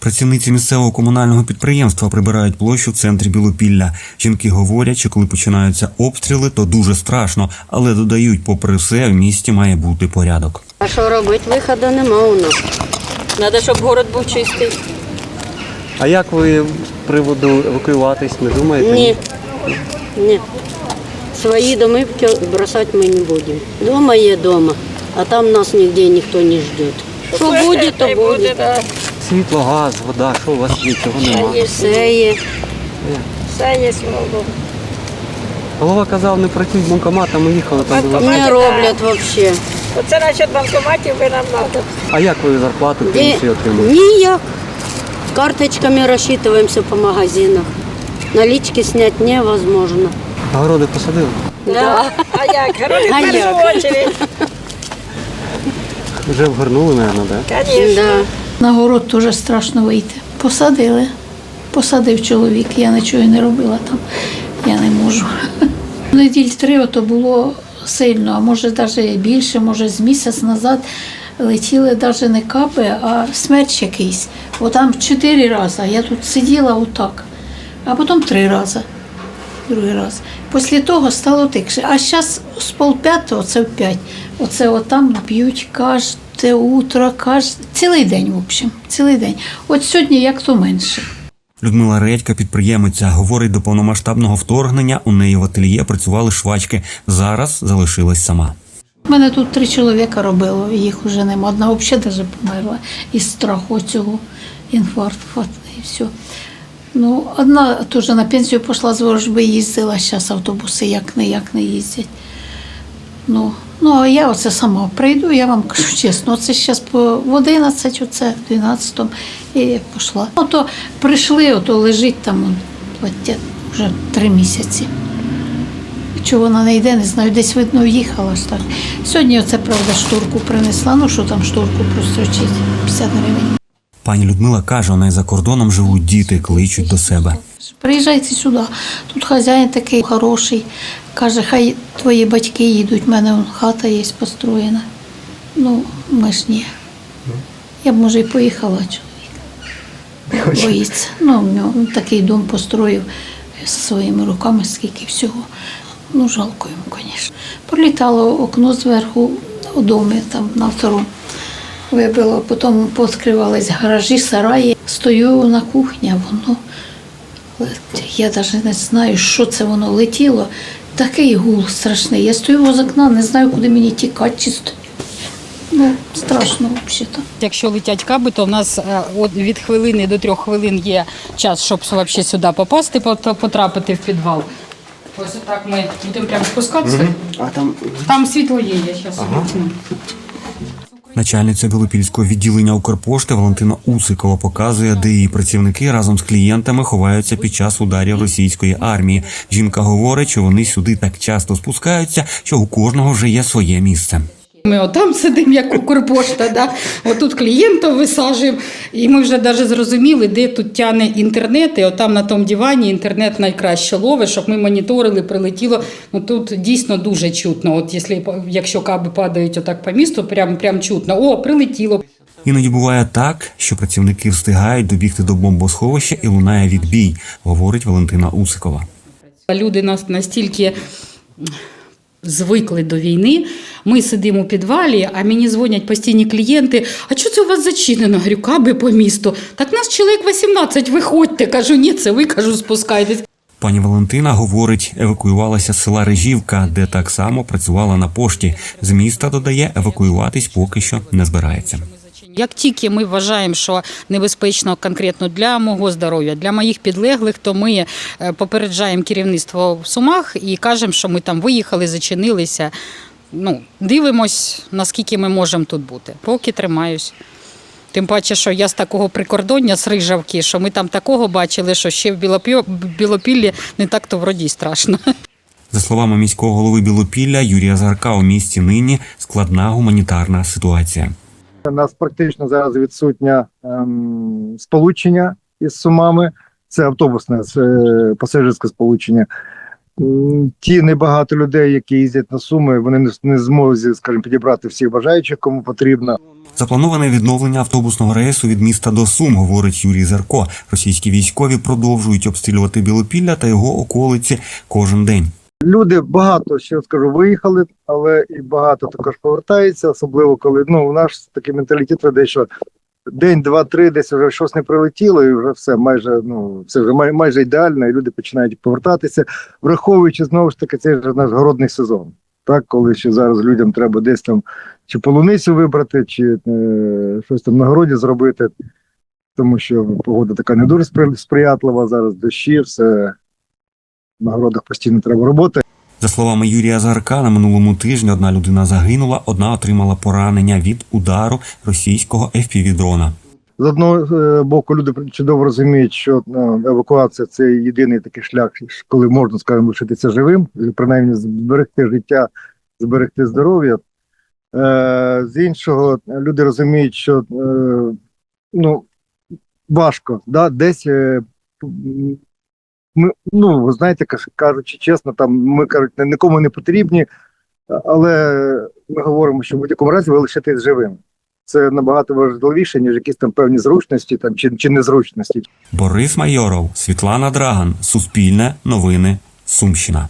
Працівниці місцевого комунального підприємства прибирають площу в центрі Білопілля. Жінки говорять, що коли починаються обстріли, то дуже страшно, але додають, попри все, в місті має бути порядок. А що робити? Виходу нема у нас. Треба, щоб город був чистий. А як ви з приводу евакуюватись, не думаєте? Ні. Ні. Свої доми бросати ми не будемо. Дома є дома, а там нас ніде ніхто не жде. Що буде, то буде. Світло, газ, вода, що у вас є, цього нема. Все є. Все є, слава Богу. Голова казав, не працюють банкоматами, їхали там була. Не роблять взагалі. Оце насчет банкоматів ви нам треба. А як ви зарплату Ні, пенсію отримуєте? ніяк. Карточками рассчитываемся по магазинах. Налички снять невозможно. Городи посадили? Да. А як? Городи А в першу як? очередь. Вже вгорнули, мабуть, так? Звісно. Да. На город теж страшно вийти. Посадили. Посадив чоловік, я нічого не робила там. Я не можу. Неділь три ото було сильно, а може навіть більше, може з місяць назад летіли навіть не капи, а смерч якийсь. Бо там чотири рази. Я тут сиділа отак, а потім три рази. Другий раз. Після того стало тихше. А зараз з полп'ятого це в п'ять. Оце отам б'ють кожне утро, кожне... цілий день, в общем, цілий день. От сьогодні як то менше. Людмила Редька, підприємиця, говорить, до повномасштабного вторгнення у неї в ательє працювали швачки. Зараз залишилась сама. У мене тут три чоловіка робило, їх вже нема. Одна взагалі даже померла із страху цього інфаркту і все. Ну, одна теж на пенсію пішла з ворожби, їздила, зараз автобуси як не як не їздять. Ну, ну, а я оце сама прийду, я вам кажу чесно, це зараз по в 11, оце, в 12 і пішла. Ото прийшли, ото лежить там плаття вже три місяці. Чого вона не йде, не знаю, десь видно в'їхала ж. Сьогодні оце, правда, шторку принесла. Ну що там шторку прострочить? 50 гривень. Пані Людмила каже, у неї за кордоном живуть діти, кличуть до себе. Приїжджайте сюди. Тут хазяїн такий хороший. Каже, хай твої батьки їдуть, в мене вон хата є построєна. Ну, ми ж ні. Я б, може, і поїхала, чоловік. Боїться. Ну, в нього такий дом построїв зі своїми руками, скільки всього. Ну, жалко йому, звісно. Пролітало окно зверху у домі, там на второму. Вибило, потім пооткривались гаражі, сараї. Стою на кухні, а воно. Я навіть не знаю, що це воно летіло. Такий гул страшний. Я стою з окна, не знаю, куди мені тікати чисто. Ну, страшно взагалі. Якщо летять каби, то в нас е, від хвилини до трьох хвилин є час, щоб взагалі сюди попасти, потрапити в підвал. Ось так ми будемо прямо спускатися. А там Там світло є, я зараз вимкну. Начальниця Білопільського відділення Укрпошти Валентина Усикова показує, де її працівники разом з клієнтами ховаються під час ударів російської армії. Жінка говорить, що вони сюди так часто спускаються, що у кожного вже є своє місце. Ми отам сидимо, як Укрпошта, да? отут клієнтів висаджуємо. І ми вже навіть зрозуміли, де тут тягне інтернет, і отам на тому дивані інтернет найкраще ловить, щоб ми моніторили, прилетіло. Ну тут дійсно дуже чутно. От якщо, якщо каби падають отак по місту, прям, прям чутно. О, прилетіло. Іноді буває так, що працівники встигають добігти до бомбосховища і лунає відбій, говорить Валентина Усикова. Люди нас настільки звикли до війни. Ми сидимо у підвалі, а мені дзвонять постійні клієнти. А чого це у вас зачинено? Говорю, каби по місту. Так нас чоловік 18, виходьте. Кажу, ні, це ви кажу, спускайтесь. Пані Валентина говорить, евакуювалася з села Режівка, де так само працювала на пошті. З міста додає, евакуюватись поки що не збирається. Як тільки ми вважаємо, що небезпечно конкретно для мого здоров'я, для моїх підлеглих, то ми е, попереджаємо керівництво в Сумах і кажемо, що ми там виїхали, зачинилися. Ну, дивимось, наскільки ми можемо тут бути. Поки тримаюсь. Тим паче, що я з такого прикордоння з Рижавки, що ми там такого бачили, що ще в Білопі- Білопіллі не так то вроді й страшно. За словами міського голови Білопілля Юрія Зарка, у місті нині складна гуманітарна ситуація. У нас практично зараз відсутнє ем, сполучення із Сумами. Це автобусне це пасажирське сполучення. Ті небагато людей, які їздять на Суми, вони не зможуть, скажімо, підібрати всіх бажаючих, кому потрібно. Заплановане відновлення автобусного рейсу від міста до Сум, говорить Юрій Зерко. Російські військові продовжують обстрілювати Білопілля та його околиці кожен день. Люди багато ще скажу виїхали, але і багато також повертається, особливо коли ну у нас такий менталітет веде, що день, два, три, десь вже щось не прилетіло, і вже все майже ну все вже май, майже ідеально, і люди починають повертатися, враховуючи знову ж таки цей же наш городний сезон. Так, коли ще зараз людям треба десь там чи полуницю вибрати, чи е, щось там на городі зробити, тому що погода така не дуже сприятлива зараз, дощі, все на городах постійно треба роботи. За словами Юрія Зарка, на минулому тижні одна людина загинула, одна отримала поранення від удару російського FPV-дрона. З одного е, боку, люди чудово розуміють, що е, евакуація це єдиний такий шлях, коли можна, скажімо, лишитися живим, принаймні зберегти життя, зберегти здоров'я. Е, З іншого, люди розуміють, що ну, важко, да, десь ми, ну, ви знаєте, каж- кажучи чесно, там ми кажуть, нікому не потрібні, але ми говоримо, що в будь-якому разі ви лишитесь живим це набагато важливіше, ніж якісь там певні зручності там чи, чи незручності. Борис Майоров, Світлана Драган, Суспільне, Новини, Сумщина.